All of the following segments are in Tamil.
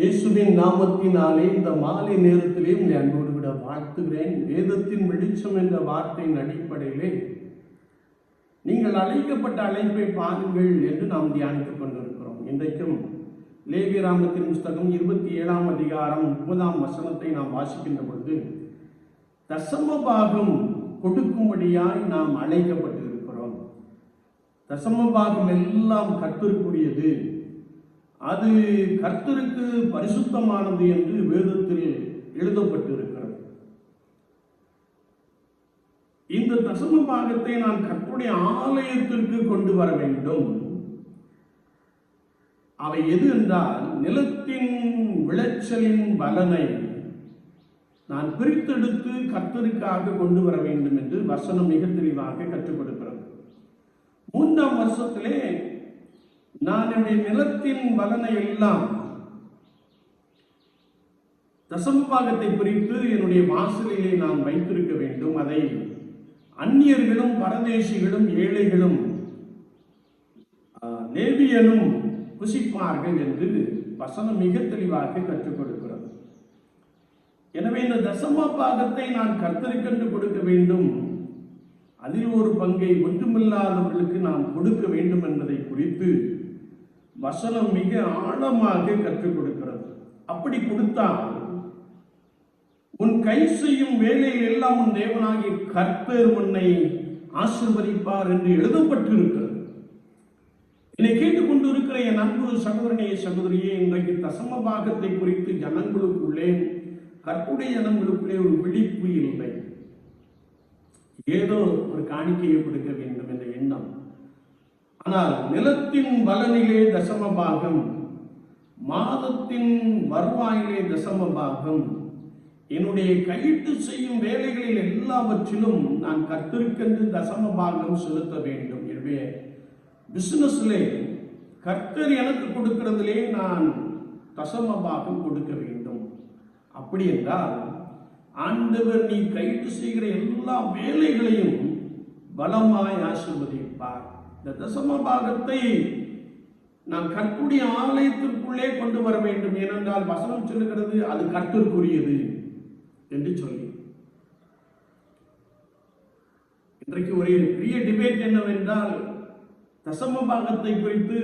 இயேசுவின் நாமத்தினாலே இந்த மாலை நேரத்திலே உங்களை அன்போடு விட வாழ்த்துகிறேன். வேதத்தின் வெளிச்சம் என்ற வார்த்தையின் அடிப்படையிலே நீங்கள் அழைக்கப்பட்ட அழைப்பை பாருங்கள் என்று நாம் தியானித்துக் கொண்டிருக்கிறோம். இன்றைக்கும் லேவியராமத்தின் புஸ்தகம் இருபத்தி ஏழாம் அதிகாரம் முப்பதாம் வசனத்தை நாம் வாசிக்கின்ற பொழுது தசம பாகம் கொடுக்கும்படியாய் நாம் அழைக்கப்பட்டிருக்கிறோம். தசம பாகம் எல்லாம் கத்திற்குரியது அது கர்த்தருக்கு பரிசுத்தமானது என்று வேதத்தில் எழுதப்பட்டிருக்கிறது. இந்த தசம பாகத்தை நான் கர்த்தருடைய ஆலயத்திற்கு கொண்டு வர வேண்டும். அவை எது என்றால் நிலத்தின் விளைச்சலின் பலனை நான் பிரித்தெடுத்து கர்த்தருக்காக கொண்டு வர வேண்டும் என்று வசனம் மிக தெளிவாக கற்றுக் கொடுக்கிறது மூன்றாம் வருஷத்திலே நான் என்னுடைய நிலத்தின் பலனை எல்லாம் தசமபாகத்தை பிரித்து என்னுடைய வாசலிலே நான் வைத்திருக்க வேண்டும். அதை அந்நியர்களும் பரதேசிகளும் ஏழைகளும் நேவியனும் புசிப்பார்கள் என்று வசனம் மிக தெளிவாக கற்றுக் கொடுக்கிறது. எனவே இந்த தசம பாகத்தை நான் கர்த்தருக்கென்று கொடுக்க வேண்டும். அதில் ஒரு பங்கை ஒன்றுமில்லாதவர்களுக்கு நாம் கொடுக்க வேண்டும் என்பதை குறித்து வசனம் மிக ஆழமாக கற்றுக் கொடுக்கிறது. அப்படி கொடுத்தால் உன் கை செய்யும் வேலையில் எல்லாம் உன் தேவனாகிய கற்பேர் உன்னை ஆசிர்வதிப்பார் என்று எழுதப்பட்டிருக்கிறது. என்னை கேட்டுக்கொண்டு இருக்கிற என் அன்பு சகோதரனே சகோதரியே இன்றைக்கு தசம பாகத்தை குறித்து ஜனங்களுக்குள்ளே கற்புடைய ஜனங்களுக்குள்ளே ஒரு விழிப்பு இல்லை. ஏதோ ஒரு காணிக்கையை கொடுக்க வேண்டும். ஆனால் நிலத்தின் பலனிலே தசம பாகம் மாதத்தின் வருவாயிலே தசம பாகம் என்னுடைய கையிட்டு செய்யும் வேலைகளில் எல்லாவற்றிலும் நான் கர்த்தருக்கென்று தசம பாகம் செலுத்த வேண்டும். எனவே பிசினஸ்லே கர்த்தர் எனக்கு கொடுக்கிறதுலே நான் தசம பாகம் கொடுக்க வேண்டும். அப்படி என்றால் ஆண்டவர் நீ கையிட்டு செய்கிற எல்லா வேலைகளையும் பலமாய் ஆசிர்வதிப்பார். இந்த தசம பாகத்தை நாம் கற்புடைய ஆலயத்திற்குள்ளே கொண்டு வர வேண்டும். ஏனென்றால் வசனம் சொல்லுகிறது அது கற்றுக்குரியது என்று சொல்லி. இன்றைக்கு ஒரு பெரிய டிபேட் என்னவென்றால் தசம பாகத்தை குறித்து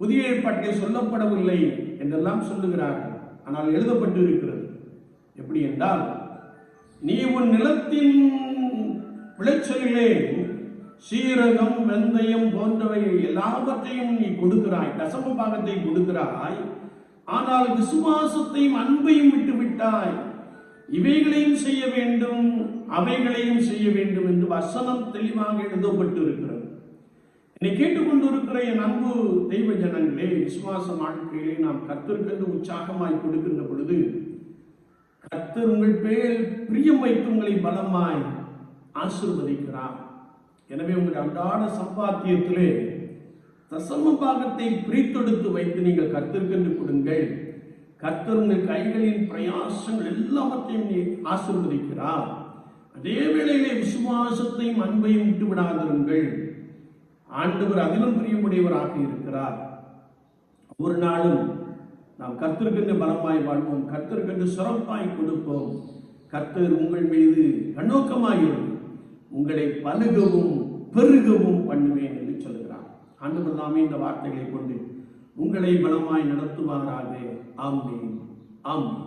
புதிய ஏற்பாட்டில் சொல்லப்படவில்லை என்றெல்லாம் சொல்லுகிறார்கள். ஆனால் எழுதப்பட்டு இருக்கிறது எப்படி என்றால் நீ உன் நிலத்தின் விளைச்சலிலே சீரகம் வெந்தயம் போன்றவை எல்லாவற்றையும் நீ கொடுக்கிறாய் தசம பாகத்தை கொடுக்கிறாய். ஆனால் விசுவாசத்தையும் அன்பையும் விட்டு விட்டாய் இவைகளையும் செய்ய வேண்டும் அவைகளையும் செய்ய வேண்டும் என்று வசனம் தெளிவாக எழுதப்பட்டு இருக்கிறது என்னை கேட்டுக்கொண்டிருக்கிற என் அன்பு தெய்வ ஜனங்களே விசுவாச வாழ்க்கையிலே நாம் கத்திற்கென்று உற்சாகமாய் கொடுக்கின்ற பொழுது கத்தர் உங்கள் பேர் பிரியம் வைத்து உங்களை பலமாய் ஆசிர்வதிக்கிறார். எனவே உங்கள் அன்றாட சம்பாத்தியத்திலே தசம பாகத்தை பிரித்தெடுத்து வைத்து நீங்கள் கத்திருக்கென்று கொடுங்கள். கர்த்தர் உங்கள் கைகளின் பிரயாசங்கள் எல்லாவற்றையும் நீ ஆசிர்வதிக்கிறார். அதே வேளையிலே விசுவாசத்தையும் அன்பையும் விட்டு விடாதிருங்கள். ஆண்டவர் அதிலும் பிரியமுடையவராக இருக்கிறார். ஒரு நாளும் நாம் கத்திருக்கென்று பலமாய் வாழ்வோம். கர்த்தருக்கென்று சிறப்பாய் கொடுப்போம். கர்த்தர் உங்கள் மீது கண்ணோக்கமாயிரும். உங்களை பழுகவும் பெருகவும் பண்ணுவேன் என்று சொல்கிறார் ஆண்டவர் தாமே இந்த வார்த்தைகளை கொண்டு உங்களை பலமாய் நடத்துவாராக. ஆமென். ஆமென்.